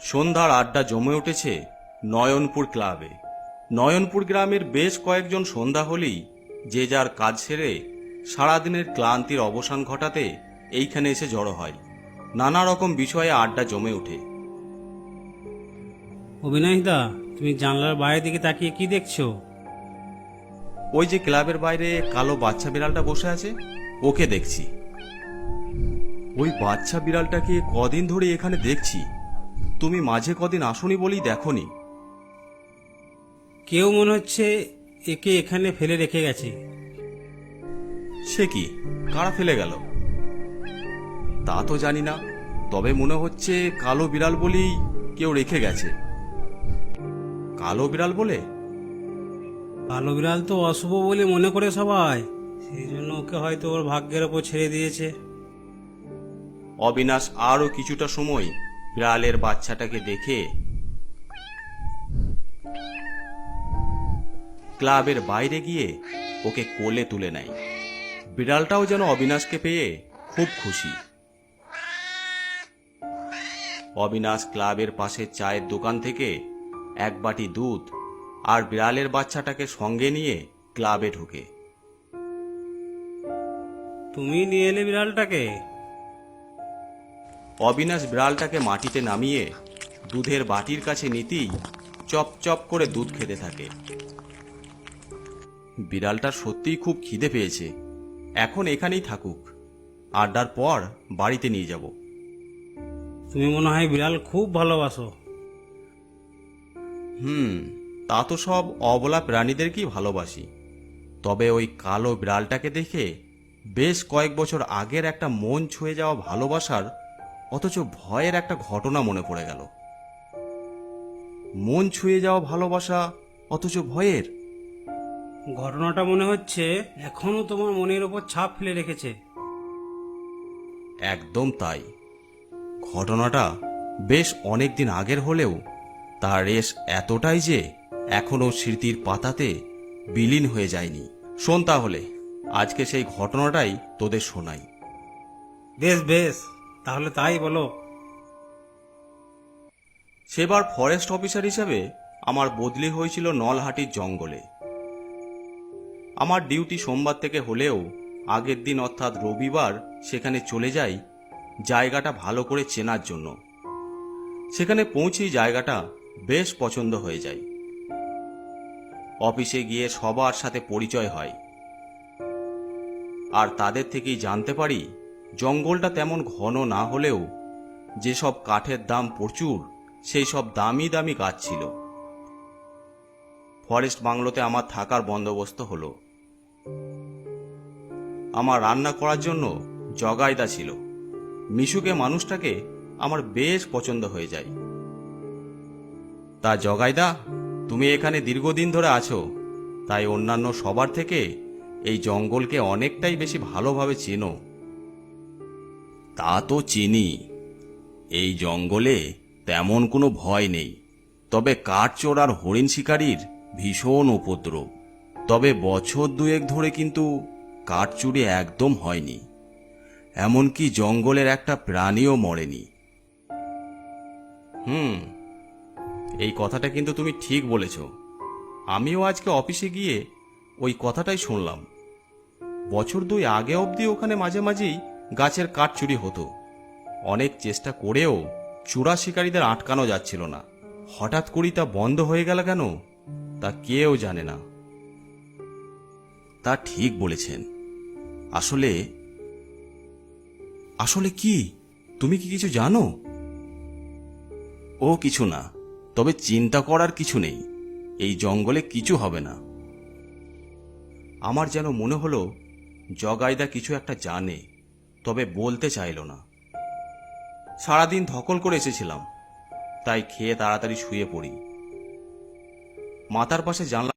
সন্ধ্যার আড্ডা জমে উঠেছে নয়নপুর ক্লাবে। নয়নপুর গ্রামের বেশ কয়েকজন সন্ধ্যা হলেই যে যার কাজ সেরে সারাদিনের ক্লান্তির অবসান ঘটাতে এইখানে এসে জড়ো হয়। নানা রকম বিষয়ে আড্ডা জমে ওঠে। অবিনাশদা তুমি জানলার বাইরের দিকে তাকিয়ে কি দেখছ? ওই যে ক্লাবের বাইরে কালো বাচ্চা বিড়ালটা বসে আছে ওকে দেখছি। ওই বাচ্চা বিড়ালটাকে কদিন ধরে এখানে দেখছি। তুমি মাঝে কদিন আসনি বলেই দেখনি। কেউ মনে হচ্ছে একে এখানে ফেলে রেখে গেছে। সে কি? কারা ফেলে গেল? তা তো জানি না তবে মনে হচ্ছে কালো বিড়াল বলেই কেউ রেখে গেছে। কালো বিড়াল বলে? কালো বিড়াল তো অশুভ বলে মনে করে সবাই সেই জন্য ওকে হয়তো ওর ভাগ্যের ওপর ছেড়ে দিয়েছে। অবিনাশ আরও কিছুটা সময় বিড়ালের বাচ্চাটাকে দেখে ক্লাবের বাইরে গিয়ে ওকে কোলে তুলে নেয়। বিড়ালটাও যেন অবিনাশকে পেয়ে খুব খুশি। অবিনাশ ক্লাবের পাশে চায়ের দোকান থেকে এক বাটি দুধ আর বিড়ালের বাচ্চাটাকে সঙ্গে নিয়ে ক্লাবে ঢুকে। তুমি নিয়ে এলে বিড়ালটাকে? অবিনাশ বিড়ালটাকে মাটিতে নামিয়ে দুধের বাটির কাছে নিতেই চপ চপ করে দুধ খেতে থাকে। বিড়ালটার সত্যিই খুব খিদে পেয়েছে। এখন এখানেই থাকুক। আড্ডার পর বাড়িতে নিয়ে যাব। তুমি মনে হয় বিড়াল খুব ভালোবাসো। হুম তা তো সব অবলা প্রাণীদেরকেই ভালোবাসি। তবে ওই কালো বিড়ালটাকে দেখে বেশ কয়েক বছর আগের একটা মন ছুঁয়ে যাওয়া ভালোবাসার অথচ ভয়ের একটা ঘটনা মনে পড়ে গেল। মন ছুঁয়ে যাওয়া ভালোবাসা অথচ ভয়ের। ঘটনাটা মনে হচ্ছে এখনও তোমার মনের ওপর ছাপ ফেলে রেখেছে। একদম তাই। ঘটনাটা বেশ অনেক দিন আগের হলেও তার রেশ এতটাই যে এখনও স্মৃতির পাতাতে বিলীন হয়ে যায়নি। শোন তাহলে আজকে সেই ঘটনাটাই তোদের শোনাই। বেশ বেশ। তাহলে তাই বলো। সেবার ফরেস্ট অফিসার হিসেবে আমার বদলি হয়েছিল নলহাটির জঙ্গলে। আমার ডিউটি সোমবার থেকে হলেও আগের দিন অর্থাৎ রবিবার সেখানে চলে যাই, জায়গাটা ভালো করে চেনার জন্য। সেখানে পৌঁছেই জায়গাটা বেশ পছন্দ হয়ে যায়। অফিসে গিয়ে সবার সাথে পরিচয় হয়। আর তাদের থেকেই জানতে পারি জঙ্গলটা তেমন ঘন না হলেও যেসব কাঠের দাম প্রচুর, সেই সব দামি দামি গাছ ছিল। ফরেস্ট বাংলোতে আমার থাকার বন্দোবস্ত হলো। আমার রান্না করার জন্য জগাইদা ছিল। মিশুকে মানুষটাকে আমার বেশ পছন্দ হয়ে যায়। তা জগাইদা, তুমি এখানে দীর্ঘদিন ধরে আছো, তাই অন্যান্য সবার থেকে এই জঙ্গলকে অনেকটাই বেশি ভালোভাবে চেনো। তা তো চিনি। এই জঙ্গলে তেমন কোনো ভয় নেই। তবে কাঠচোর আর হরিণ শিকারীর ভীষণ উপদ্রব। তবে বছর দুয়েক ধরে কিন্তু কাঠ চুরি একদম হয়নি। এমনকি জঙ্গলের একটা প্রাণীও মরেনি। হুম, এই কথাটা কিন্তু তুমি ঠিক বলেছ। আমিও আজকে অফিসে গিয়ে ওই কথাটাই শুনলাম। বছর দুই আগে অবধি ওখানে মাঝে মাঝেই গাছের কাঠ চুরি হতো। অনেক চেষ্টা করেও চূড়া শিকারীদের আটকানো যাচ্ছিল না। হঠাৎ করেই তা বন্ধ হয়ে গেল কেন? তা কেউ জানে না। তা ঠিক বলেছেন। আসলে আসলে কি? তুমি কি কিছু জানো? ও কিছু না, তবে চিন্তা করার কিছু নেই। এই জঙ্গলে কিছু হবে না। আমার যেন মনে হলো, জগাইদা কিছু একটা জানে। তবে বলতে চাইল না। সারাদিন ধকল করে এসেছিলাম, তাই খেয়ে তাড়াতাড়ি শুয়ে পড়ি। মাথার পাশে জানলা